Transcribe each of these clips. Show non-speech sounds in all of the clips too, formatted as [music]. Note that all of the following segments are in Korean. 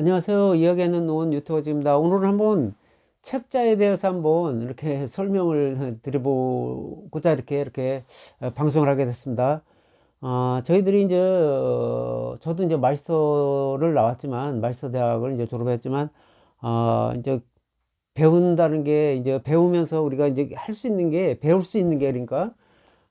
안녕하세요. 이야기하는 노원 유튜버입니다. 오늘은 한번 책자에 대해서 한번 이렇게 설명을 드려보고자 이렇게 이렇게 방송을 하게 됐습니다. 아, 저희들이 이제 어, 저도 이제 마이스터를 나왔지만 마이스터 대학을 이제 졸업했지만 아, 이제 배운다는 게 이제 배우면서 우리가 이제 할 수 있는 게 배울 수 있는 게 그러니까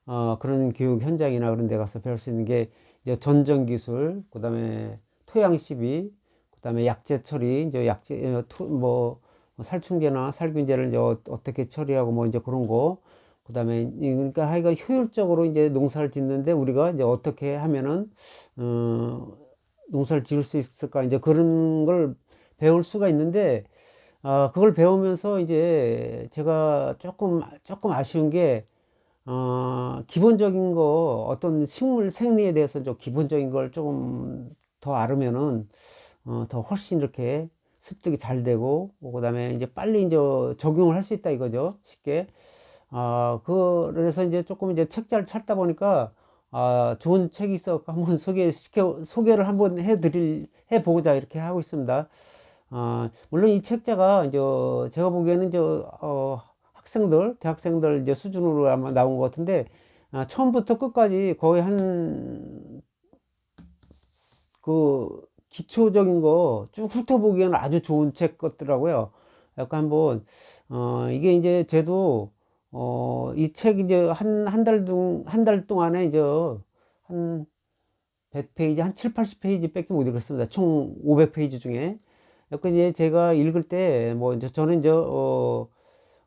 어, 그런 교육 현장이나 그런 데 가서 배울 수 있는 게 이제 전전 기술, 그다음에 토양 시비, 그다음에 약재 처리, 이제 약재 어, 토- 뭐 살충제나 살균제를 이제 어- 어떻게 처리하고 뭐 이제 그런 거. 그다음에 이- 그러니까 하여간 효율적으로 이제 농사를 짓는데 우리가 이제 어떻게 하면은 어 농사를 지을 수 있을까 이제 그런 걸 배울 수가 있는데 아 그걸 배우면서 이제 제가 조금 조금 아쉬운 게 어, 기본적인 거, 어떤 식물 생리에 대해서 좀 기본적인 걸 조금 더 알으면은, 어, 더 훨씬 이렇게 습득이 잘 되고, 그 다음에 이제 빨리 이제 적용을 할 수 있다 이거죠. 쉽게. 아, 그래서 이제 조금 이제 책자를 찾다 보니까, 아, 좋은 책이 있어 [laughs] 한번 소개시켜, 소개를 한번 해드릴, 해보고자 이렇게 하고 있습니다. 아, 물론 이 책자가 이제 제가 보기에는 이제 어, 학생들, 대학생들 이제 수준으로 아마 나온 것 같은데 아, 처음부터 끝까지 거의 한 그 기초적인 거 쭉 훑어보기에는 아주 좋은 책 같더라고요. 약간 한번 어, 이게 이제 저도 어, 이 책 이제 한 한 달 동, 한 달 동안에 이제 한 100페이지, 한 7, 80페이지 밖에 못 읽었습니다. 총 500페이지 중에. 약간 이제 제가 읽을 때, 뭐, 이제 저는 이제, 어,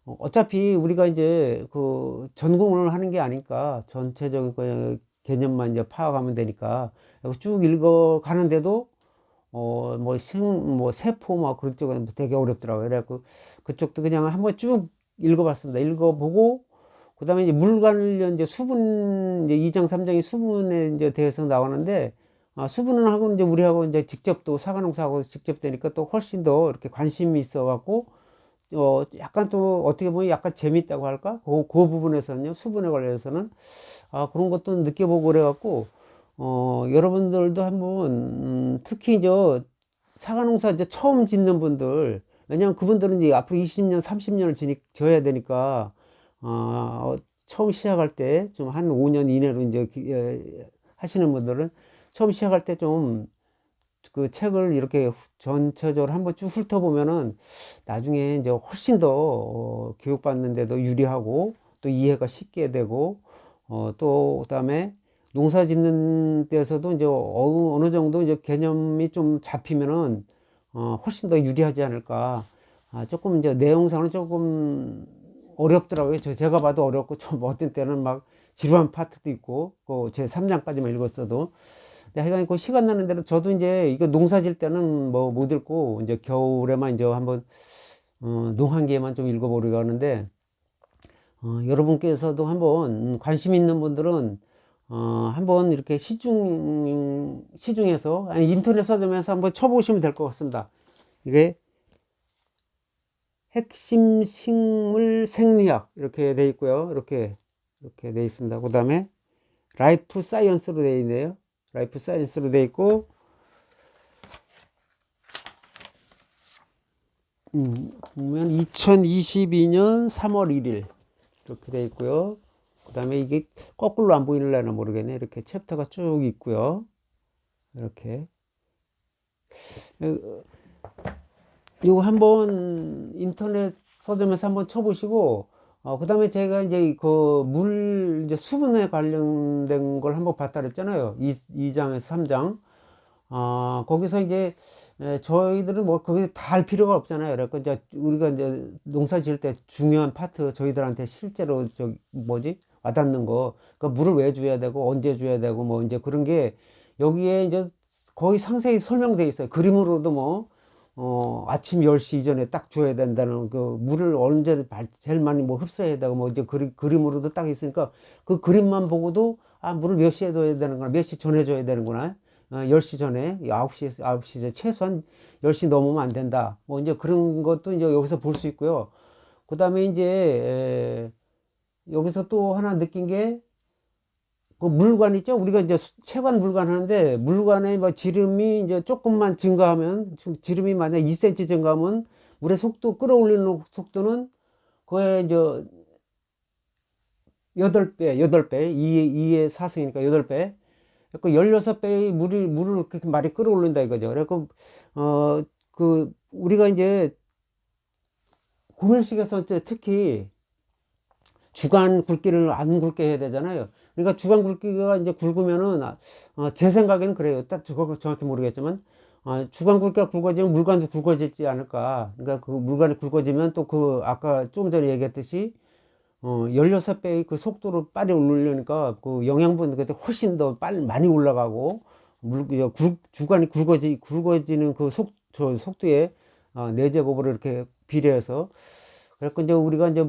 어, 어차피 우리가 이제 그 전공을 하는 게 아니까 전체적인 그 개념만 이제 파악하면 되니까 쭉 읽어 가는데도 어, 뭐 생, 뭐 세포 뭐 그런 쪽은 되게 어렵더라고요. 그래갖고 그쪽도 그냥 한번 쭉 읽어봤습니다. 읽어보고 그 다음에 이제 물 관련 이제 수분 이제 2장 3장이 수분에 이제 대해서 나오는데 아, 수분은 하고 이제 우리하고 이제 직접 또 사과농사하고 직접 되니까 또 훨씬 더 이렇게 관심이 있어 갖고 어, 약간 또 어떻게 보면 약간 재밌다고 할까? 그, 그 부분에서는요, 수분에 관련해서는, 아, 그런 것도 느껴보고 그래갖고, 어, 여러분들도 한번, 음, 특히 저 사과 농사 이제 처음 짓는 분들, 왜냐면 그분들은 이제 앞으로 20년, 30년을 지니, 져야 되니까, 어, 처음 시작할 때 좀 한 5년 이내로 이제 기- 예, 하시는 분들은 처음 시작할 때 좀 그 책을 이렇게 전체적으로 한번 쭉 훑어보면은 나중에 이제 훨씬 더 어, 교육받는데도 유리하고 또 이해가 쉽게 되고 어, 또 그다음에 농사 짓는 데서도 이제 어, 어느 정도 이제 개념이 좀 잡히면은 어, 훨씬 더 유리하지 않을까. 아, 조금 이제 내용상은 조금 어렵더라고요. 저 제가 봐도 어렵고 좀 어떤 때는 막 지루한 파트도 있고 그제 3장까지만 읽었어도 근데 하여간 그 시간 나는 대로 저도 이제 이거 농사 질 때는 뭐 못 읽고 이제 겨울에만 이제 한번 어, 농한기에만 좀 읽어보려고 하는데 어, 여러분께서도 한번 음, 관심 있는 분들은 어, 한번 이렇게 시중 시중에서 아니 인터넷 서점에서 한번 쳐보시면 될 것 같습니다. 이게 핵심 식물 생리학 이렇게 돼 있고요. 이렇게 이렇게 돼 있습니다. 그 다음에 라이프 사이언스로 되어 있네요. 라이프 사이언스로 되어 있고 음, 보면 2022년 3월 1일 이렇게 되어 있고요. 그 다음에 이게 거꾸로 안 보이려나 모르겠네. 이렇게 챕터가 쭉 있고요. 이렇게 어, 이거 한번 인터넷 서점에서 한번 쳐보시고 어, 그 다음에 제가 이제 그 물 이제 수분에 관련된 걸 한번 봤다 그랬잖아요. 이 2장에서 3장. 아, 거기서 이제 에, 저희들은 뭐 거기 다 할 필요가 없잖아요. 그래서 이제 우리가 이제 농사 지을 때 중요한 파트 저희들한테 실제로 저 뭐지 와닿는 거, 그 물을 왜 줘야 되고 언제 줘야 되고 뭐 이제 그런 게 여기에 이제 거의 상세히 설명되어 있어요. 그림으로도 뭐 어, 아침 10시 이전에 딱 줘야 된다는 그 물을 언제 발- 제일 많이 뭐 흡수해야 되고 뭐 이제 그리, 그림으로도 딱 있으니까 그 그림만 보고도 아, 물을 몇 시에 줘야 되는구나. 몇 시 전에 줘야 되는구나. 어, 10시 전에 9시, 9시 전 최소한 10시 넘으면 안 된다. 뭐 이제 그런 것도 이제 여기서 볼 수 있고요. 그 다음에 이제 에, 여기서 또 하나 느낀 게 그 물관 있죠? 우리가 이제 수- 체관 물관 하는데 물관에 뭐 지름이 이제 조금만 증가하면 지- 지름이 만약 2cm 증가하면 물의 속도 끌어올리는 속도는 거의 이제 8배, 8배, 2의, 2의 4승이니까 8배. 그 16배의 물이, 물을 그렇게 많이 끌어올린다 이거죠. 그래갖고, 어, 그, 우리가 이제 구밀식에서 특히 주간 굵기를 안 굵게 해야 되잖아요. 그러니까 주간 굵기가 이제 굵으면은, 아, 어, 제 생각에는 그래요. 딱 저거 정확히 모르겠지만, 어, 주간 굵기가 굵어지면 물관도 굵어지지 않을까. 그러니까 그 물관이 굵어지면 또 그, 아까 조금 전에 얘기했듯이, 어, 16배의 그 속도로 빨리 올리니까 그 영양분 그때 훨씬 더 빨리 많이 올라가고 물, 그 굵, 주관이 굵어지, 굵어지는 그 속, 저 속도에 어, 내제곱으로 이렇게 비례해서 그래서 이제 우리가 이제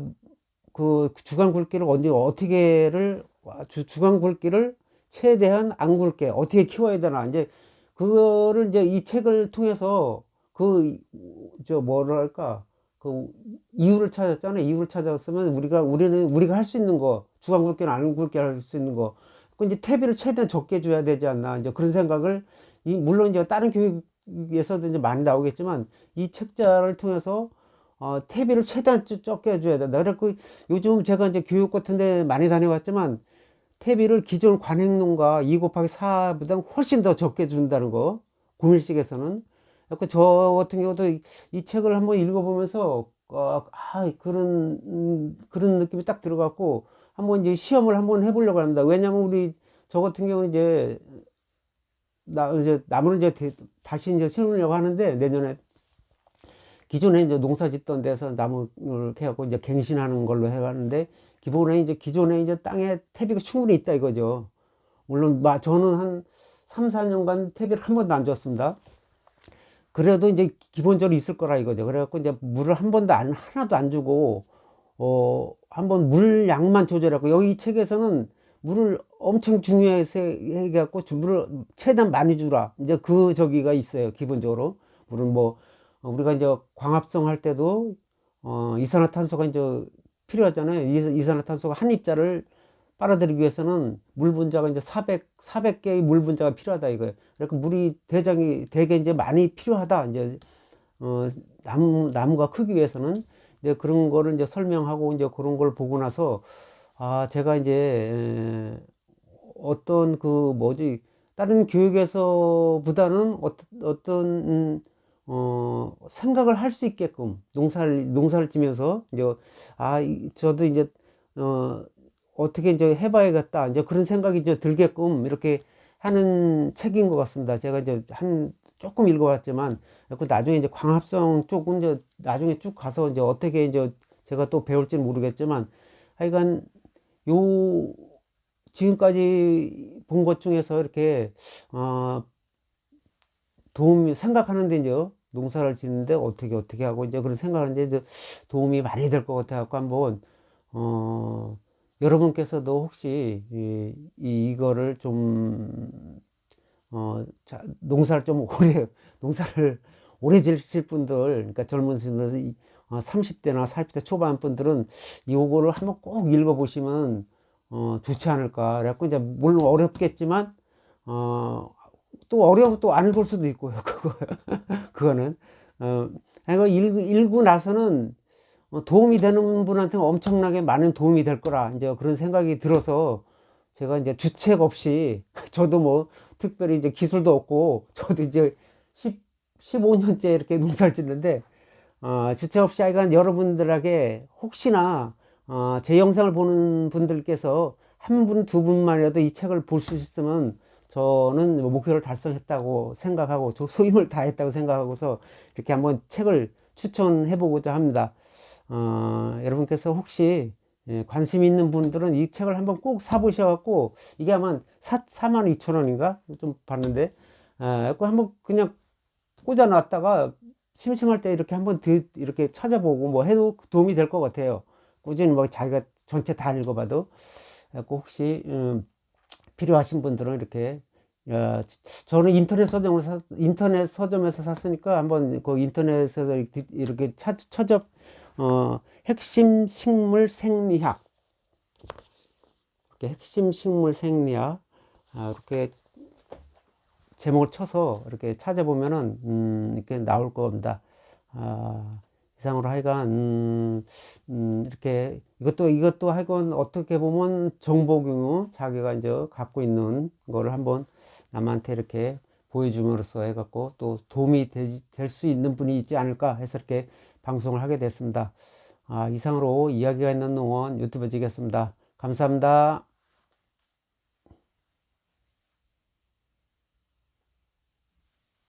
그 주간 굵기를 언제 어떻게를 주, 주간 굵기를 최대한 안 굵게 어떻게 키워야 되나 이제 그거를 이제 이 책을 통해서 그 저 뭐랄까 그 이유를 찾았잖아요. 이유를 찾았으면 우리가 우리는 우리가 할 수 있는 거 주간 굵기는 안 굵게 할 수 있는 거. 그 이제 퇴비를 최대한 적게 줘야 되지 않나 이제 그런 생각을 이 물론 이제 다른 교육에서도 이제 많이 나오겠지만 이 책자를 통해서 어, 퇴비를 최대한 적- 적게 줘야 된다. 그래고 요즘 제가 이제 교육 같은 데 많이 다녀봤지만 퇴비를 기존 관행농가 2 곱하기 4보다 훨씬 더 적게 준다는 거 구밀식에서는 그저 같은 경우도 이, 이 책을 한번 읽어보면서 어, 아 그런 음, 그런 느낌이 딱 들어갔고 한번 이제 시험을 한번 해보려고 합니다. 왜냐하면 우리 저 같은 경우는 이제 나 이제 나무를 이제 대- 다시 이제 심으려고 하는데 내년에 기존에 이제 농사 짓던 데서 나무를 캐갖고 이제 갱신하는 걸로 해가는데 기본에 이제 기존에 이제 땅에 퇴비가 충분히 있다 이거죠. 물론 마- 저는 한 3, 4년간 퇴비를 한 번도 안 줬습니다. 그래도 이제 기본적으로 있을 거라 이거죠. 그래갖고 이제 물을 한 번도 안, 하나도 안 주고, 어, 한번 물 양만 조절하고, 여기 이 책에서는 물을 엄청 중요해서 해갖고, 물을 최대한 많이 주라. 이제 그 저기가 있어요. 기본적으로. 물은 뭐, 어, 우리가 이제 광합성 할 때도, 어, 이산화탄소가 이제 필요하잖아요. 이- 이산화탄소가 한 입자를 빨아들이기 위해서는 물 분자가 이제 400, 400개의 물 분자가 필요하다 이거예요. 그러니까 물이 대장이 되게 이제 많이 필요하다. 이제 어, 나무 나무가 크기 위해서는 이제 그런 거를 이제 설명하고 이제 그런 걸 보고 나서 아 제가 이제 에, 어떤 그 뭐지 다른 교육에서보다는 어떤 어떤 음, 어 생각을 할 수 있게끔 농사를 농사를 지면서 이제 아 이- 저도 이제 어 어떻게 이제 해봐야겠다. 이제 그런 생각이 이제 들게끔 이렇게 하는 책인 것 같습니다. 제가 이제 한 조금 읽어봤지만, 그 나중에 이제 광합성 쪽은 이제 나중에 쭉 가서 이제 어떻게 이제 제가 또 배울지는 모르겠지만, 하여간 요 지금까지 본 것 중에서 이렇게 어 도움이 생각하는데 이제 농사를 짓는데 어떻게 어떻게 하고 이제 그런 생각하는데 이제 도움이 많이 될 것 같아 갖고 한번 어 여러분께서도 혹시 이, 이- 이거를 좀, 어, 자, 농사를 좀 오래, [laughs] 농사를 오래 지실 분들, 그러니까 젊은 분들, 어, 30대나 40대 초반 분들은 이거를 한번 꼭 읽어보시면, 어, 좋지 않을까. 그래갖고 이제, 물론 어렵겠지만, 어, 또 어려우면 또 안 읽을 수도 있고요. [laughs] 그거, 그거는. 어, 읽, 읽고 나서는 어, 도움이 되는 분한테는 엄청나게 많은 도움이 될 거라 이제 그런 생각이 들어서 제가 이제 주책 없이 [laughs] 저도 뭐 특별히 이제 기술도 없고 저도 이제 10, 15년째 이렇게 농사를 짓는데 어, 주책 없이 하여간 여러분들에게 혹시나 어, 제 영상을 보는 분들께서 한 분, 두 분만이라도 이 책을 볼 수 있으면 저는 뭐 목표를 달성했다고 생각하고 저 소임을 다했다고 생각하고서 이렇게 한번 책을 추천해 보고자 합니다. 어, 여러분께서 혹시 예, 관심 있는 분들은 이 책을 한번 꼭 사보셔갖고 이게 아마 4, 4만 2천 원인가 좀 봤는데 아, 그 한번 그냥 꽂아 놨다가 심심할 때 이렇게 한번 드, 이렇게 찾아보고 뭐 해도 도움이 될 것 같아요. 꾸준히 뭐 자기가 전체 다 읽어봐도 그래갖고 혹시 음, 필요하신 분들은 이렇게 야, 저는 인터넷 서점을 사, 인터넷 서점에서 샀으니까 한번 그 인터넷에서 이렇게, 이렇게 찾, 찾아 어, 핵심 식물 생리학 이렇게 핵심 식물 생리학 아, 이렇게 제목을 쳐서 이렇게 찾아보면은 음, 이렇게 나올 겁니다. 아, 이상으로 하여간 음, 음, 이렇게 이것도 이것도 하여간 어떻게 보면 정보경우 자기가 이제 갖고 있는 거를 한번 남한테 이렇게 보여줌으로써 해갖고 또 도움이 될 수 있는 분이 있지 않을까 해서 이렇게 방송을 하게 됐습니다. 아, 이상으로 이야기가 있는 농원 유튜브 지겠습니다. 감사합니다.